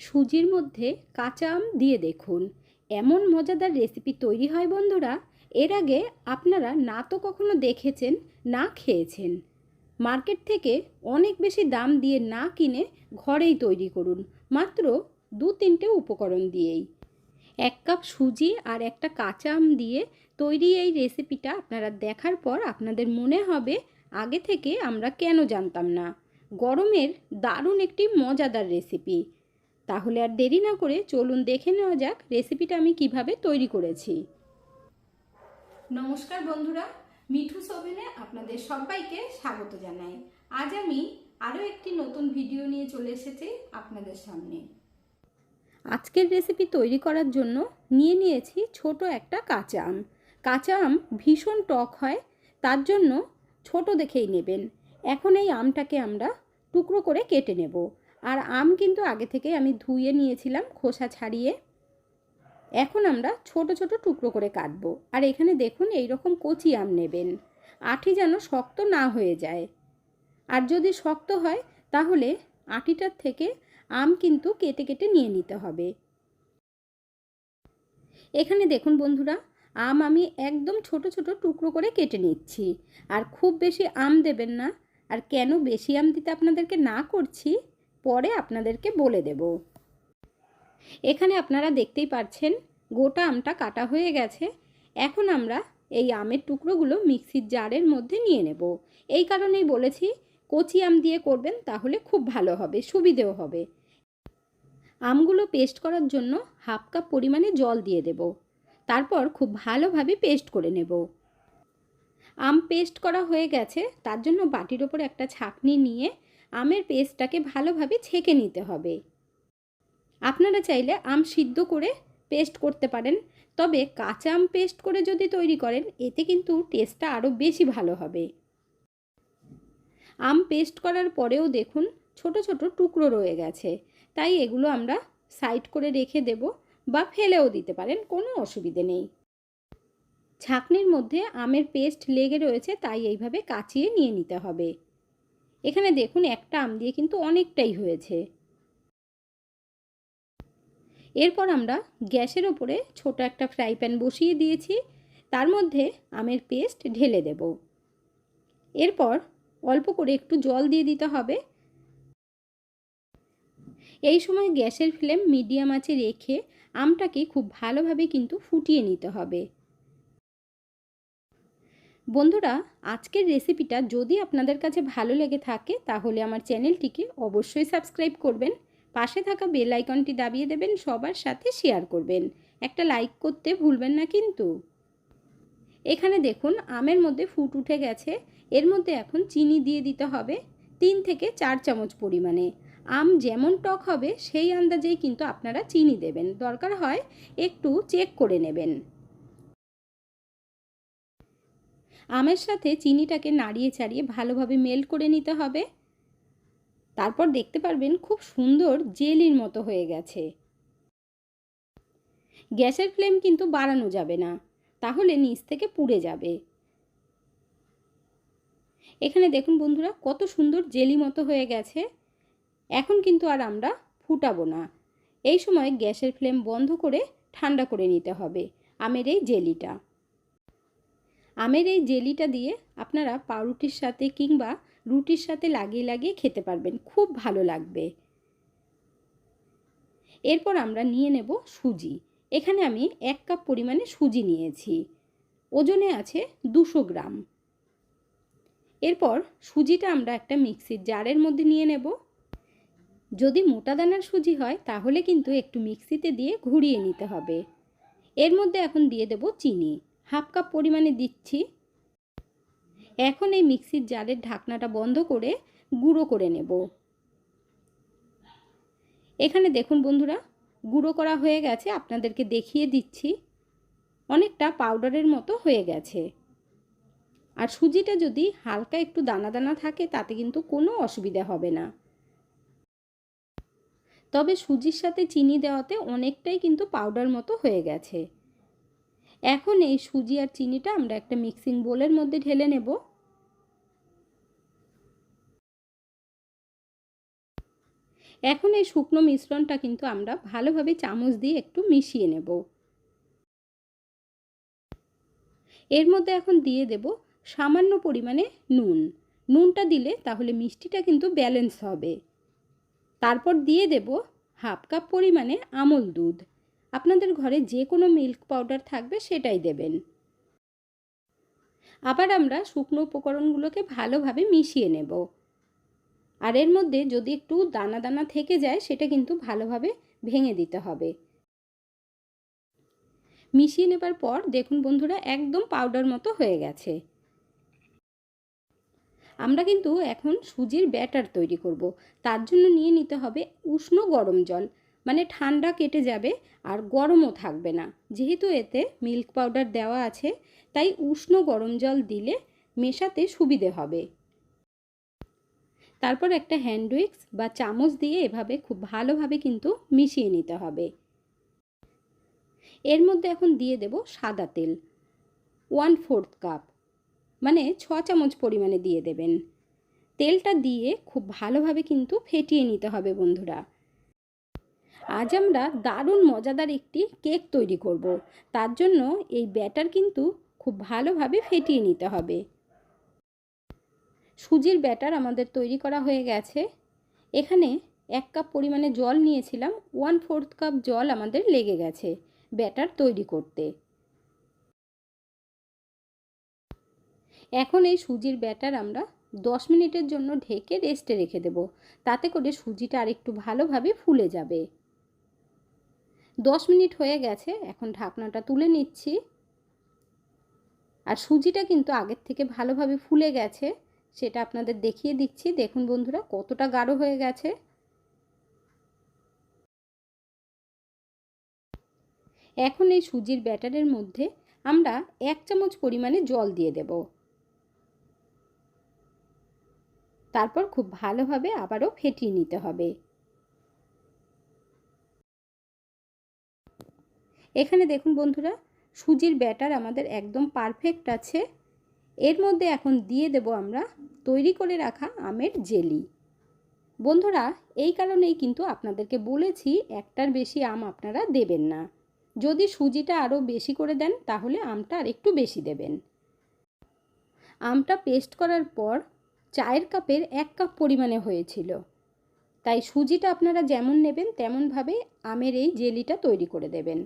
সুজির মধ্যে কাঁচা আম দিয়ে দেখুন। এমন মজাদার রেসিপি তৈরি হয় বন্ধুরা। এর আগে আপনারা না তো কখনো দেখেছেন, না খেয়েছেন। মার্কেট থেকে অনেক বেশি দাম দিয়ে না কিনে ঘরেই তৈরি করুন। মাত্র দু তিনটে উপকরণ দিয়েই। এক কাপ সুজি আর একটা কাঁচা আম দিয়ে তৈরি এই রেসিপিটা আপনারা দেখার পর আপনাদের মনে হবে আগে থেকে আমরা কেন জানতাম না। গরমের দারুণ একটি মজাদার রেসিপি তাহলে আর দেরি না করে চলুন দেখে নেওয়া যাক রেসিপিটা আমি কীভাবে তৈরি করেছি। নমস্কার বন্ধুরা মিঠু সোভেনে আপনাদের সবাইকে স্বাগত জানাই। আজ আমি আরও একটি নতুন ভিডিও নিয়ে চলে এসেছি আপনাদের সামনে। আজকের রেসিপি তৈরি করার জন্য নিয়ে নিয়েছি ছোট একটা কাঁচা আম। কাঁচা আম ভীষণ টক হয় তার জন্য ছোট দেখেই নেবেন। এখন এই আমটাকে আমরা টুকরো করে কেটে নেব। আর আম কিন্তু আগে থেকে আমি ধুয়ে নিয়েছিলাম খোসা ছাড়িয়ে। এখন আমরা ছোট ছোট টুকরো করে কাটবো। আর এখানে দেখুন এই রকম কচি আম নেবেন। আটি যেন শক্ত না হয়ে যায়। আর যদি শক্ত হয়, তাহলে আটিটার থেকে আম কিন্তু কেটে কেটে নিয়ে নিতে হবে। এখানে দেখুন বন্ধুরা, আম আমি একদম ছোট ছোট টুকরো করে কেটে নিচ্ছি। আর খুব বেশি আম দেবেন না। আর কেন বেশি আম দিতে আপনাদেরকে না করছি পরে আপনাদেরকে বলে দেব। এখানে আপনারা দেখতেই পাচ্ছেন, গোটা আমটা কাটা হয়ে গেছে। এখন আমরা এই আমের টুকরোগুলো মিক্সির জারের মধ্যে নিয়ে নেব। এই কারণেই বলেছি, কচি আম দিয়ে করবেন তাহলে খুব ভালো হবে, সুবিধেও হবে। আমগুলো পেস্ট করার জন্য হাফ কাপ পরিমাণে জল দিয়ে দেব। তারপর খুব ভালোভাবে পেস্ট করে নেব। আম পেস্ট করা হয়ে গেছে, তার জন্য বাটির ওপর একটা ছাকনি নিয়ে আমের পেস্টটাকে ভালোভাবে ছেঁকে নিতে হবে। আপনারা চাইলে আম সিদ্ধ করে পেস্ট করতে পারেন, তবে কাঁচা আম পেস্ট করে যদি তৈরি করেন, এতে কিন্তু টেস্টটা আরও বেশি ভালো হবে। আম পেস্ট করার পরেও দেখুন ছোট ছোট টুকরো রয়ে গেছে, তাই এগুলো আমরা সাইড করে রেখে দেব বা ফেলেও দিতে পারেন, কোনো অসুবিধে নেই। ছাকনির মধ্যে আমের পেস্ট লেগে রয়েছে, তাই এইভাবে কাচিয়ে নিয়ে নিতে হবে। এখানে দেখুন একটা আম দিয়ে কিন্তু অনেকটাই হয়েছে। এরপর আমরা গ্যাসের ওপরে ছোট একটা ফ্রাই প্যান বসিয়ে দিয়েছি। তার মধ্যে আমের পেস্ট ঢেলে দেব। এরপর অল্প করে একটু জল দিয়ে দিতে হবে। এই সময় গ্যাসের ফ্লেম মিডিয়াম আঁচে রেখে আমটাকে খুব ভালোভাবে কিন্তু ফুটিয়ে নিতে হবে। বন্ধুরা, আজকের রেসিপিটা যদি আপনাদের কাছে ভালো লেগে থাকে, তাহলে আমার চ্যানেলটিকে অবশ্যই সাবস্ক্রাইব করবেন। পাশে থাকা বেল আইকনটি দাবিয়ে দেবেন, সবার সাথে শেয়ার করবেন। একটা লাইক করতে ভুলবেন না কিন্তু। এখানে দেখুন, আমের মধ্যে ফুট উঠে গেছে। এর মধ্যে এখন চিনি দিয়ে দিতে হবে, তিন থেকে চার চামচ পরিমাণে। আম যেমন টক হবে, সেই আন্দাজেই কিন্তু আপনারা চিনি দেবেন। দরকার হয় একটু চেক করে নেবেন। আমের সাথে চিনিটাকে নাড়িয়ে চাড়িয়ে ভালোভাবে মেল্ট করে নিতে হবে। তারপর দেখতে পারবেন খুব সুন্দর জেলির মতো হয়ে গেছে। গ্যাসের ফ্লেম কিন্তু বাড়ানো যাবে না, তাহলে নিচ থেকে পুড়ে যাবে। এখানে দেখুন বন্ধুরা, কত সুন্দর জেলি মতো হয়ে গেছে। এখন কিন্তু আর আমরা ফুটাবো না। এই সময় গ্যাসের ফ্লেম বন্ধ করে ঠান্ডা করে নিতে হবে আমের এই জেলিটা। আমের এই জেলিটা দিয়ে আপনারা পাউরুটির সাথে কিংবা রুটির সাথে লাগিয়ে লাগিয়ে খেতে পারবেন। খুব ভালো লাগবে। এরপর আমরা নিয়ে নেব সুজি। এখানে আমি এক কাপ পরিমাণে সুজি নিয়েছি। ওজনে আছে দুশো গ্রাম। এরপর সুজিটা আমরা একটা মিক্সির জারের মধ্যে নিয়ে নেব। যদি মোটা দানার সুজি হয়, তাহলে কিন্তু একটু মিক্সিতে দিয়ে ঘুরিয়ে নিতে হবে। এর মধ্যে এখন দিয়ে দেব চিনি। হাফ কাপ পরিমাণে দিচ্ছি। এখন এই মিক্সির জারের ঢাকনাটা বন্ধ করে গুঁড়ো করে নেব। এখানে দেখুন বন্ধুরা, গুঁড়ো করা হয়ে গেছে, আপনাদেরকে দেখিয়ে দিচ্ছি। অনেকটা পাউডারের মতো হয়ে গেছে। আর সুজিটা যদি হালকা একটু দানা দানা থাকে, তাতে কিন্তু কোনো অসুবিধা হবে না। তবে সুজির সাথে চিনি দেওয়াতে অনেকটাই কিন্তু পাউডার মতো হয়ে গেছে। এখন এই সুজি আর চিনিটা আমরা একটা মিক্সিং বোলের মধ্যে ঢেলে নেব। এখন এই শুকনো মিশ্রণটা কিন্তু আমরা ভালোভাবে চামচ দিয়ে একটু মিশিয়ে নেব। এর মধ্যে এখন দিয়ে দেব সামান্য পরিমাণে নুন। নুনটা দিলে তাহলে মিষ্টিটা কিন্তু ব্যালেন্স হবে। তারপর দিয়ে দেব হাফ কাপ পরিমাণে আমল দুধ। আপনাদের ঘরে যে কোনো মিল্ক পাউডার থাকবে সেটাই দেবেন। আবার আমরা শুকনো উপকরণগুলোকে ভালোভাবে মিশিয়ে নেব। আর এর মধ্যে যদি একটু দানা দানা থেকে যায়, সেটা কিন্তু ভালোভাবে ভেঙে দিতে হবে। মিশিয়ে নেবার পর দেখুন বন্ধুরা, একদম পাউডার মতো হয়ে গেছে। আমরা কিন্তু এখন সুজির ব্যাটার তৈরি করব। তার জন্য নিয়ে নিতে হবে উষ্ণ গরম জল। মানে ঠান্ডা কেটে যাবে আর গরমও থাকবে না। যেহেতু এতে মিল্ক পাউডার দেওয়া আছে, তাই উষ্ণ গরম জল দিলে মেশাতে সুবিধে হবে। তারপর একটা হ্যান্ড উইক্স বা চামচ দিয়ে এভাবে খুব ভালোভাবে কিন্তু মিশিয়ে নিতে হবে। এর মধ্যে এখন দিয়ে দেব সাদা তেল, ওয়ান ফোর্থ কাপ মানে ছ চামচ পরিমাণে দিয়ে দেবেন। তেলটা দিয়ে খুব ভালোভাবে কিন্তু ফেটিয়ে নিতে হবে বন্ধুরা। আজ আমরা দারুণ মজাদার একটি কেক তৈরি করব। তার জন্য এই ব্যাটার কিন্তু খুব ভালোভাবে ফেটিয়ে নিতে হবে। সুজির ব্যাটার আমাদের তৈরি করা হয়ে গেছে। এখানে এক কাপ পরিমাণে জল নিয়েছিলাম, ওয়ান ফোর্থ কাপ জল আমাদের লেগে গেছে ব্যাটার তৈরি করতে। এখন এই সুজির ব্যাটার আমরা দশ মিনিটের জন্য ঢেকে রেস্টে রেখে দেব। তাতে করে সুজিটা আরেকটু ভালোভাবে ফুলে যাবে। দশ মিনিট হয়ে গেছে, এখন ঢাকনাটা তুলে নিচ্ছি। আর সুজিটা কিন্তু আগের থেকে ভালোভাবে ফুলে গেছে, সেটা আপনাদের দেখিয়ে দিচ্ছি। দেখুন বন্ধুরা, কতটা গাঢ় হয়ে গেছে। এখন এই সুজির ব্যাটারের মধ্যে আমরা এক চামচ পরিমাণে জল দিয়ে দেব। তারপর খুব ভালোভাবে আবারও ফেটিয়ে নিতে হবে। এখানে দেখুন বন্ধুরা, সুজির ব্যাটার আমাদের একদম পারফেক্ট আছে। এর মধ্যে এখন দিয়ে দেব আমরা তৈরি করে রাখা আমের জেলি। বন্ধুরা, এই কারণেই কিন্তু আপনাদেরকে বলেছি একটার বেশি আম আপনারা দেবেন না। যদি সুজিটা আরও বেশি করে দেন, তাহলে আমটা আর একটু বেশি দেবেন। আমটা পেস্ট করার পর চায়ের কাপের এক কাপ পরিমাণে হয়েছিল। তাই সুজিটা আপনারা যেমন নেবেন, তেমনভাবে আমের এই জেলিটা তৈরি করে দেবেন।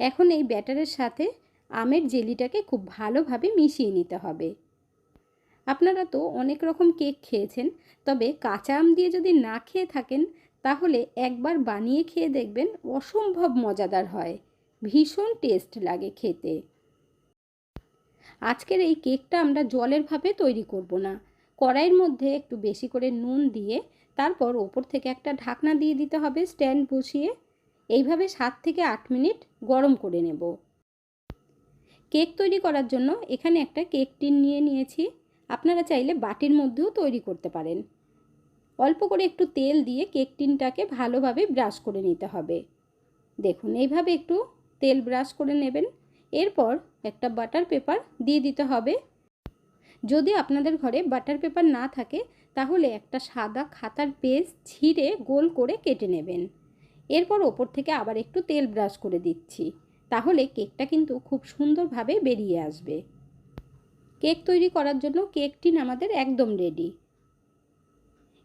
এখন এই ব্যাটারের সাথে আমের জেলিটাকে খুব ভালোভাবে মিশিয়ে নিতে হবে। আপনারা তো অনেক রকম কেক খেয়েছেন, তবে কাঁচা আম দিয়ে যদি না খেয়ে থাকেন, তাহলে একবার বানিয়ে খেয়ে দেখবেন অসম্ভব মজাদার হয়। ভীষণ টেস্ট লাগে খেতে। আজকের এই কেকটা আমরা জলের ভাবে তৈরি করব না। কড়াইয়ের মধ্যে একটু বেশি করে নুন দিয়ে তারপর ওপর থেকে একটা ঢাকনা দিয়ে দিতে হবে, স্ট্যান্ড বসিয়ে এইভাবে সাত থেকে আট মিনিট গরম করে নেব। কেক তৈরি করার জন্য এখানে একটা কেক টিন নিয়ে নিয়েছি। আপনারা চাইলে বাটির মধ্যেও তৈরি করতে পারেন। অল্প করে একটু তেল দিয়ে কেক টিনটাকে ভালোভাবে ব্রাশ করে নিতে হবে। দেখুন, এইভাবে একটু তেল ব্রাশ করে নেবেন। এরপর একটা বাটার পেপার দিয়ে দিতে হবে। যদি আপনাদের ঘরে বাটার পেপার না থাকে, তাহলে একটা সাদা খাতার পেজ ছিঁড়ে গোল করে কেটে নেবেন। এরপর ওপর থেকে আবার একটু তেল ব্রাশ করে দিচ্ছি। তাহলে কেকটা কিন্তু খুব সুন্দরভাবে বেরিয়ে আসবে। কেক তৈরি করার জন্য কেক টিন আমাদের একদম রেডি।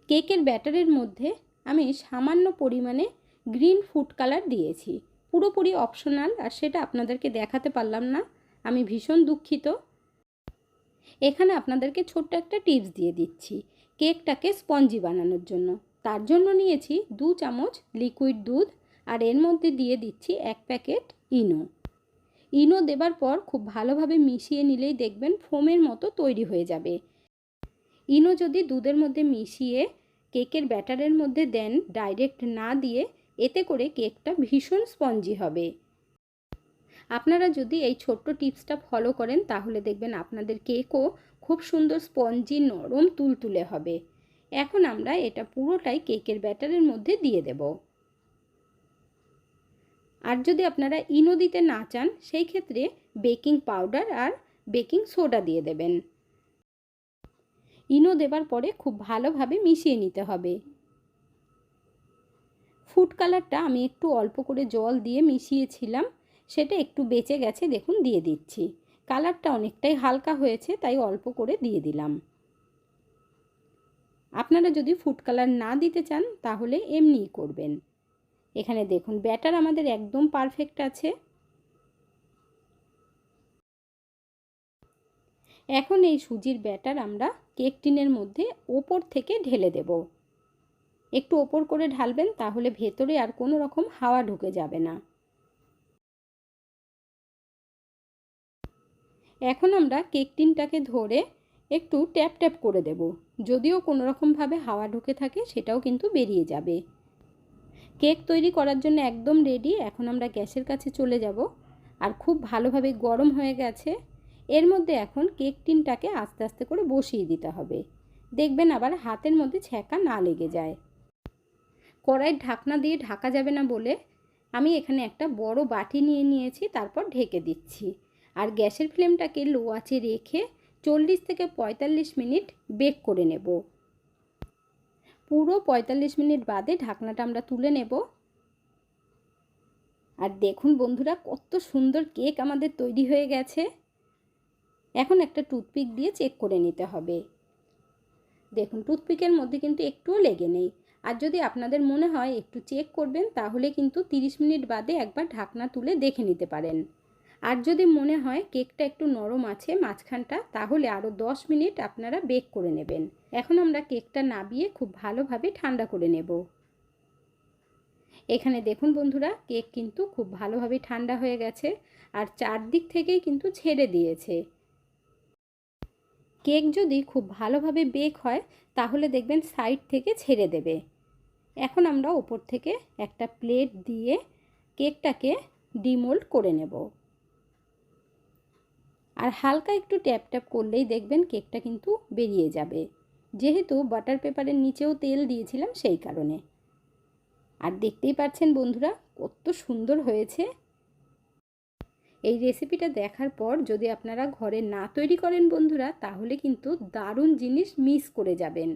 কেকের ব্যাটারের মধ্যে আমি সামান্য পরিমাণে গ্রিন ফুড কালার দিয়েছি। পুরোপুরি অপশনাল আর সেটা আপনাদেরকে দেখাতে পারলাম না। আমি ভীষণ দুঃখিত। এখানে আপনাদেরকে ছোট্ট একটা টিপস দিয়ে দিচ্ছি। কেকটাকে স্পঞ্জি বানানোর জন্য। তার জন্য নিয়েছি দু চামচ লিকুইড দুধ আর এর মধ্যে দিয়ে দিচ্ছি এক প্যাকেট ইনো। ইনো দেবার পর খুব ভালোভাবে মিশিয়ে নিলেই দেখবেন ফোমের মতো তৈরি হয়ে যাবে। ইনো যদি দুধের মধ্যে মিশিয়ে কেকের ব্যাটারের মধ্যে দেন, ডাইরেক্ট না দিয়ে, এতে করে কেকটা ভীষণ স্পঞ্জি হবে। আপনারা যদি এই ছোট্ট টিপসটা ফলো করেন, তাহলে দেখবেন আপনাদের কেকও খুব সুন্দর স্পঞ্জি, নরম, তুলতুলে হবে। এখন আমরা এটা পুরোটাই কেকের ব্যাটারের মধ্যে দিয়ে দেব। আর যদি আপনারা ইনো দিতে না চান, সেই ক্ষেত্রে বেকিং পাউডার আর বেকিং সোডা দিয়ে দেবেন। ইনো দেবার পরে খুব ভালোভাবে মিশিয়ে নিতে হবে। ফুড কালারটা আমি একটু অল্প করে জল দিয়ে মিশিয়েছিলাম, সেটা একটু বেঁচে গেছে, দেখুন, দিয়ে দিচ্ছি। কালারটা অনেকটাই হালকা হয়েছে, তাই অল্প করে দিয়ে দিলাম। আপনারা যদি ফুড কালার না দিতে চান, তাহলে এমনিই করবেন। এখানে দেখুন ব্যাটার আমাদের একদম পারফেক্ট আছে। এখন এই সুজির ব্যাটার আমরা কেক টিনের মধ্যে ওপর থেকে ঢেলে দেব। একটু ওপর করে ঢালবেন, তাহলে ভেতরে আর কোনো রকম হাওয়া ঢুকে যাবে না। এখন আমরা কেক টিনটাকে ধরে একটু ট্যাপ ট্যাপ করে দেব। যদিও কোনো রকমভাবে হাওয়া ঢুকে থাকে, সেটাও কিন্তু বেরিয়ে যাবে। কেক তৈরি করার জন্য একদম রেডি, এখন আমরা গ্যাসের কাছে চলে যাব। আর খুব ভালোভাবে গরম হয়ে গেছে, এর মধ্যে এখন কেক টিনটাকে আস্তে আস্তে করে বসিয়ে দিতে হবে। দেখবেন আবার হাতের মধ্যে ছ্যাঁকা না লেগে যায়। কড়াইয়ের ঢাকনা দিয়ে ঢাকা যাবে না বলে আমি এখানে একটা বড় বাটি নিয়ে নিয়েছি, তারপর ঢেকে দিচ্ছি। আর গ্যাসের ফ্লেমটাকে লো আঁচে রেখে চল্লিশ থেকে পঁয়তাল্লিশ মিনিট বেক করে নেব। পুরো পঁয়তাল্লিশ মিনিট বাদে ঢাকনাটা আমরা তুলে নেব। আর দেখুন বন্ধুরা, কত সুন্দর কেক আমাদের তৈরি হয়ে গেছে। এখন একটা টুথপিক দিয়ে চেক করে নিতে হবে। দেখুন, টুথপিকের মধ্যে কিন্তু একটুও লেগে নেই। আর যদি আপনাদের মনে হয় একটু চেক করবেন, তাহলে কিন্তু 30 মিনিট বাদে একবার ঢাকনা তুলে দেখে নিতে পারেন। আর যদি মনে হয় কেকটা একটু নরম আছে মাঝখানটা, তাহলে আরও 10 মিনিট আপনারা বেক করে নেবেন। এখন আমরা কেকটা নাবিয়ে খুব ভালোভাবে ঠান্ডা করে নেব। এখানে দেখুন বন্ধুরা, কেক কিন্তু খুব ভালোভাবে ঠান্ডা হয়ে গেছে আর চারদিক থেকেই কিন্তু ছেড়ে দিয়েছে। কেক যদি খুব ভালোভাবে বেক হয়, তাহলে দেখবেন সাইড থেকে ছেড়ে দেবে। এখন আমরা ওপর থেকে একটা প্লেট দিয়ে কেকটাকে ডিমোল্ড করে নেব। আর হালকা একটু ট্যাপ ট্যাপ করলেই দেখবেন কেকটা কিন্তু বেরিয়ে যাবে। যেহেতু বাটার পেপারের নিচেও তেল দিয়েছিলাম সেই কারণে। আর দেখতেই পাচ্ছেন বন্ধুরা, কত সুন্দর হয়েছে। এই রেসিপিটা দেখার পর যদি আপনারা ঘরে না তৈরি করেন বন্ধুরা, তাহলে কিন্তু দারুণ জিনিস মিস করে যাবেন।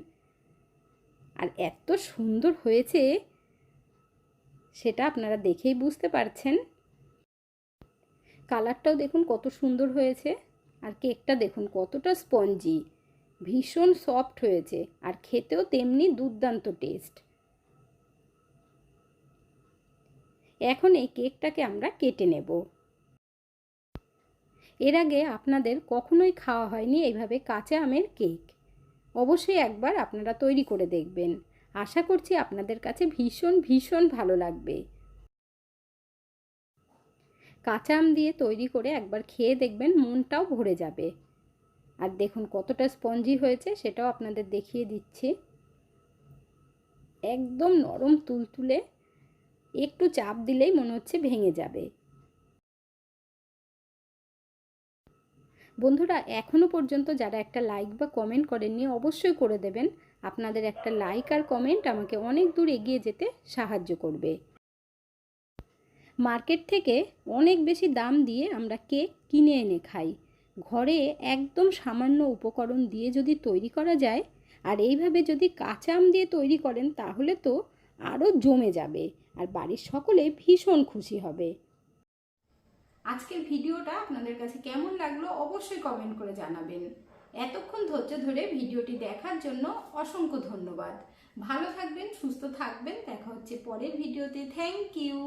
আর এত সুন্দর হয়েছে, সেটা আপনারা দেখেই বুঝতে পারছেন। কালারটাও দেখুন কত সুন্দর হয়েছে। আর কেকটা দেখুন কতটা স্পঞ্জি। ভীষণ সফট হয়েছে। আর খেতেও তেমনি দুর্দান্ত টেস্ট। এখন এই কেকটাকে আমরা কেটে নেব। এর আগে আপনাদের কখনোই খাওয়া হয়নি এইভাবে কাঁচা আমের কেক। অবশ্যই একবার আপনারা তৈরি করে দেখবেন। আশা করছি আপনাদের কাছে ভীষণ ভীষণ ভালো লাগবে। কাঁচা আম দিয়ে তৈরি করে একবার খেয়ে দেখবেন মনটাও ভরে যাবে। আর দেখুন কতটা স্পঞ্জি হয়েছে, সেটাও আপনাদের দেখিয়ে দিচ্ছি। একদম নরম তুলতুলে, একটু চাপ দিলেই মনে হচ্ছে ভেঙে যাবে। বন্ধুরা এখনও পর্যন্ত যারা একটা লাইক বা কমেন্ট করেননি, অবশ্যই করে দেবেন। আপনাদের একটা লাইক আর কমেন্ট আমাকে অনেক দূর এগিয়ে যেতে সাহায্য করবে। মার্কেট থেকে অনেক বেশি দাম দিয়ে আমরা কেক কিনে এনে খাই। ঘরে একদম সামান্য উপকরণ দিয়ে যদি তৈরি করা যায়, আর এইভাবে যদি কাঁচা আম দিয়ে তৈরি করেন, তাহলে তো আরও জমে যাবে আর বাড়ির সকলে ভীষণ খুশি হবে। আজকের ভিডিওটা আপনাদের কাছে কেমন লাগল অবশ্যই কমেন্ট করে জানাবেন। এতক্ষণ ধৈর্য ধরে ভিডিওটি দেখার জন্য অসংখ্য ধন্যবাদ। ভালো থাকবেন, সুস্থ থাকবেন। দেখা হচ্ছে পরের ভিডিওতে। Thank you.